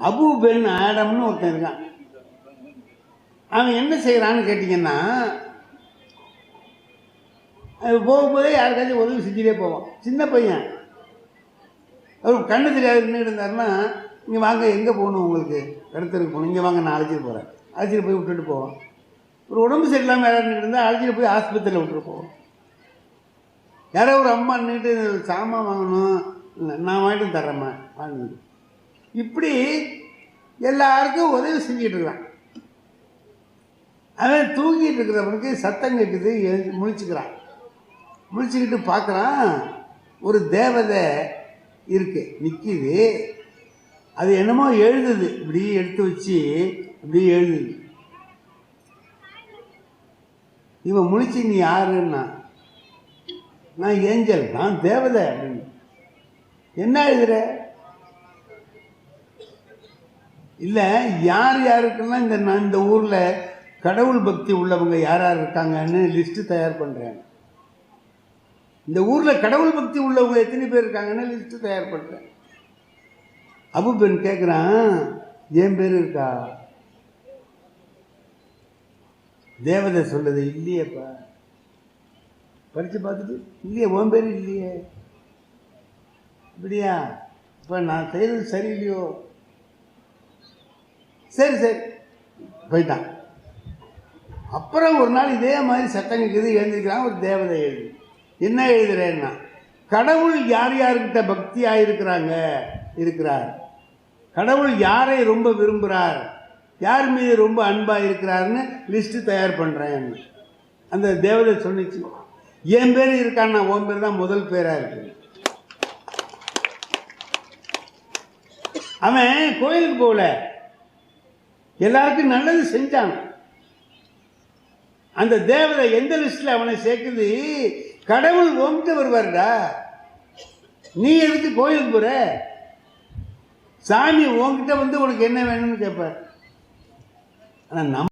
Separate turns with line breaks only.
Abu pen ஆடம்னு ஒருத்தன் இருக்கான். அவன் என்ன செய்கிறான்னு கேட்டிங்கன்னா அது போகும்போதே யாருக்காச்சும் உதவி செஞ்சுட்டே போவான். சின்ன பையன். அவர் கண்ணு தெரியாது நின்றுட்டு இருந்தாருன்னா இங்கே வாங்க எங்கே போகணும் உங்களுக்கு? இடத்துக்கு போகணும். இங்கே வாங்க நான் அழைச்சிட்டு போகிறேன் அழைச்சிட்டு போய் விட்டுட்டு போவோம் ஒரு உடம்பு சரியில்லாமல் யாராவது நின்றுட்டு இருந்தால் அழைச்சிட்டு போய் ஆஸ்பத்திரியில் விட்டுட்டு போவோம் யாரோ ஒரு அம்மா நின்றுட்டு சாமான் வாங்கணும். இல்லை நான் வாங்கிட்டு தர்றேம்மா. வாங்க இப்படி எல்லாருக்கும் உதவி செஞ்சிட்டு இருக்கான். அவன் தூங்கிட்டு இருக்கிறவனுக்கு சத்தம் கேட்குது முழிச்சுக்கிறான். முழிச்சுக்கிட்டு பார்க்குறான் ஒரு தேவதை இருக்கு நிற்கிது அது என்னமோ எழுதுது இப்படி எடுத்து வச்சு இப்படி எழுதுது. இவன் முழிச்சு நீ யாருன்னா? நான் ஏஞ்சல் நான் தேவதை. அப்படின்னு. என்ன எழுதுற? இல்லை யார் யாருக்குன்னா இந்த நான் இந்த ஊரில் கடவுள் பக்தி உள்ளவங்க யார் யார் இருக்காங்கன்னு லிஸ்ட்டு தயார் பண்ணுறேன் இந்த ஊரில் கடவுள் பக்தி உள்ளவங்க எத்தனை பேர் இருக்காங்கன்னு லிஸ்ட்டு தயார் பண்ணுறேன் அபு பெண் கேட்குறான் என் பேர் இருக்கா? தேவதை சொல்லுது இல்லையேப்பா. படித்து பார்த்துட்டு இல்லையே உன் பேர் இல்லையே. இப்படியா இப்போ நான் செய்கிறது சரியில்லையோ? சரி சரி. போயிட்டான். அப்புறம் ஒரு நாள் இதே மாதிரி சட்டம் இருக்குது எழுதிக்கிறான் ஒரு தேவதை எழுது. என்ன எழுதுறேன்னா கடவுள் யார் யார்கிட்ட பக்தியாக இருக்கிறாங்க இருக்கிறார். கடவுள் யாரை ரொம்ப விரும்புகிறார் யார் மீது ரொம்ப அன்பாக இருக்கிறாருன்னு லிஸ்ட்டு தயார் பண்ணுறேன் அந்த தேவதை சொன்னிச்சு என் பேர் இருக்கான்னா உன் பேர் தான் முதல் பேராக இருக்கு. அவன் கோயிலுக்கு போகல. எல்லாருக்கும் நல்லது செஞ்சான் அந்த தேவதை எந்த லிஸ்டில் அவனை சேர்க்குது? கடவுள் உன்கிட்ட வருவார்டா. நீ எதுக்கு கோயிலுக்கு போற? சாமி உன்கிட்ட வந்து உனக்கு என்ன வேணும்னு கேட்பார். ஆனால் நம்ம